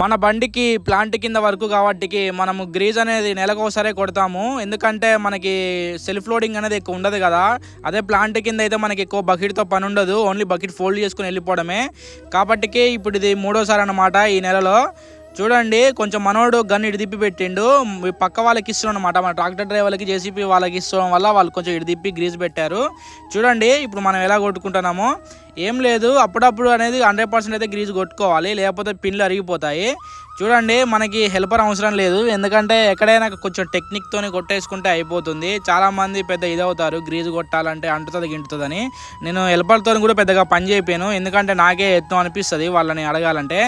మన బండికి ప్లాంట్ కింద వరకు కాబట్టి మనము గ్రీజ్ అనేది నెలకు ఒకసారి కొడతాము. ఎందుకంటే మనకి సెల్ఫ్ లోడింగ్ అనేది ఎక్కువ ఉండదు కదా. అదే ప్లాంట్ కింద అయితే మనకి ఎక్కువ బకెట్తో పని ఉండదు. ఓన్లీ బకెట్ ఫోల్డ్ చేసుకుని వెళ్ళిపోవడమే. కాబట్టి ఇప్పుడు ఇది మూడోసారి అనమాట ఈ నెలలో. చూడండి కొంచెం మనోడు గన్ ఇటు తిప్పి పెట్టిండు. పక్క వాళ్ళకి ఇస్తున్నాం అనమాట మన ట్రాక్టర్ డ్రైవర్లకి జేసీపీ వాళ్ళకి ఇస్తడం వల్ల వాళ్ళు కొంచెం ఇటు తిప్పి గ్రీజ్ పెట్టారు. చూడండి ఇప్పుడు మనం ఎలా కొట్టుకుంటున్నామో. ఏం లేదు అప్పుడప్పుడు అనేది హండ్రెడ్ పర్సెంట్ అయితే గ్రీజ్ కొట్టుకోవాలి. లేకపోతే పిన్లు అరిగిపోతాయి. చూడండి మనకి హెల్పర్ అవసరం లేదు. ఎందుకంటే ఎక్కడైనా కొంచెం టెక్నిక్తోని కొట్టేసుకుంటే అయిపోతుంది. చాలామంది పెద్ద ఇదవుతారు గ్రీజ్ కొట్టాలంటే అంటుతుంది గింటుతుందని. నేను హెల్పర్తో కూడా పెద్దగా పని చేయను ఎందుకంటే నాకే ఎత్తు అనిపిస్తుంది వాళ్ళని అడగాలంటే.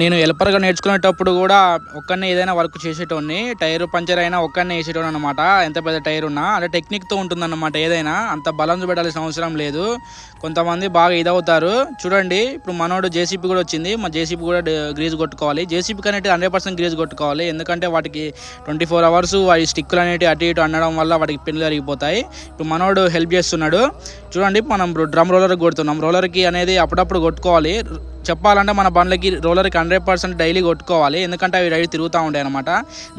నేను హెల్పర్గా నేర్చుకునేటప్పుడు కూడా ఒక్కనే ఏదైనా వర్క్ చేసేటోడిని టైర్ పంచర్ అయినా ఒక్కనే వేసేటోడు అనమాట ఎంత పెద్ద టైర్ ఉన్నా అంటే టెక్నిక్తో ఉంటుందన్నమాట ఏదైనా. అంత బలం చూపెట్టాల్సిన అవసరం లేదు. కొంతమంది బాగా ఇదవుతారు. చూడండి ఇప్పుడు మనోడు జేసీపీ కూడా వచ్చింది. మా జేసీపీ కూడా గ్రీజ్ కొట్టుకోవాలి. జేసీపీ అనేది హండ్రెడ్ పర్సెంట్ గ్రీజ్ కొట్టుకోవాలి. ఎందుకంటే వాటికి ట్వంటీ ఫోర్ అవర్స్ వాటి స్టిక్కులు అనేవి అటు ఇటు అనడం వల్ల వాటికి పిన్నులు జరిగిపోతాయి ఇప్పుడు మనోడు హెల్ప్ చేస్తున్నాడు. చూడండి మనం డ్రమ్ రోలర్ కొడుతున్నాం. రోలర్కి అనేది అప్పుడప్పుడు కొట్టుకోవాలి. చెప్పాలంటే మన బండ్లకి రోలర్కి హండ్రెడ్ పర్సెంట్ డైలీ కొట్టుకోవాలి. ఎందుకంటే అవి డైలీ తిరుగుతూ ఉంటాయి అనమాట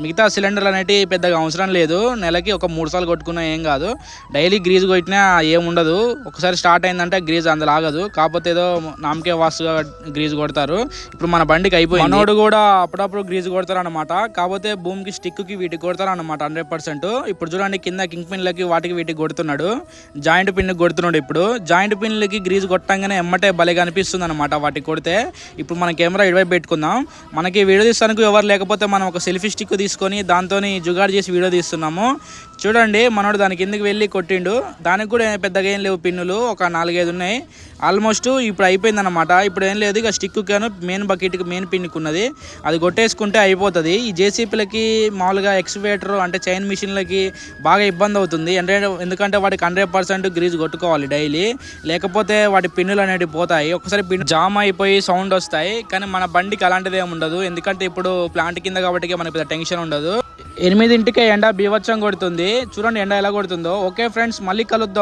మిగతా సిలిండర్లు అనేటివి పెద్దగా అవసరం లేదు. నెలకి ఒక మూడు సార్లు కొట్టుకున్నా ఏం కాదు. డైలీ గ్రీజ్ కొట్టినా ఏం ఉండదు. ఒకసారి స్టార్ట్ అయిందంటే గ్రీజ్ అందులో ఆగదు. కాకపోతే ఏదో నామకే వాస్తుగా గ్రీజ్ కొడతారు. ఇప్పుడు మన బండికి అయిపోయింది. మనోడు కూడా అప్పుడప్పుడు గ్రీజ్ కొడతారు అనమాట కాకపోతే భూమికి స్టిక్కి వీటికి కొడతారు అనమాట హండ్రెడ్ పర్సెంట్ ఇప్పుడు చూడండి కింద కింగ్ పిన్లకి వాటికి వీటికి కొడుతున్నాడు. జాయింట్ పిన్ కొడుతున్నాడు ఇప్పుడు. జాయింట్ పిన్లకి గ్రీజ్ కొట్టంగానే ఎమ్మటే భలేగా అనిపిస్తుంది అనమాట వాటికి కొడితే ఇప్పుడు మన కెమెరా ఇటువైపు పెట్టుకుందాం. మనకి వీడియో తీస్తానికి ఎవరు లేకపోతే మనం ఒక సెల్ఫీ స్టిక్ తీసుకొని దాంతో జుగాడు చేసి వీడియో తీస్తున్నాము. చూడండి మనోడు దాని కిందకి వెళ్ళి కొట్టిండు? దానికి కూడా పెద్దగా ఏం లేవు పిన్నులు ఒక నాలుగైదు ఉన్నాయి. ఆల్మోస్ట్ ఇప్పుడు అయిపోయింది అనమాట ఇప్పుడు ఏం లేదు ఇక స్టిక్ కాను మెయిన్ బకెట్కి మెయిన్ పిన్కి ఉన్నది అది కొట్టేసుకుంటే అయిపోతుంది. ఈ జేసీపీలకి మామూలుగా ఎక్స్వేటర్ అంటే చైన్ మిషన్లకి బాగా ఇబ్బంది అవుతుంది. అంటే ఎందుకంటే వాటికి హండ్రెడ్ పర్సెంట్ గ్రీజ్ కొట్టుకోవాలి డైలీ. లేకపోతే వాటి పిన్నులు అనేవి పోతాయి. ఒకసారి పిన్ జామ్ అయిపోయి సౌండ్ వస్తాయి కానీ మన బండికి అలాంటిది ఏమి ఉండదు. ఎందుకంటే ఇప్పుడు ప్లాంట్ కింద కాబట్టి మనకి పెద్ద టెన్షన్ ఉండదు. ఎనిమిదింటికే ఎండ బీవచ్చం కొడుతుంది. చూడండి ఎండ ఎలా కొడుతుందో. ఓకే ఫ్రెండ్స్ మళ్ళీ కలుద్దాం.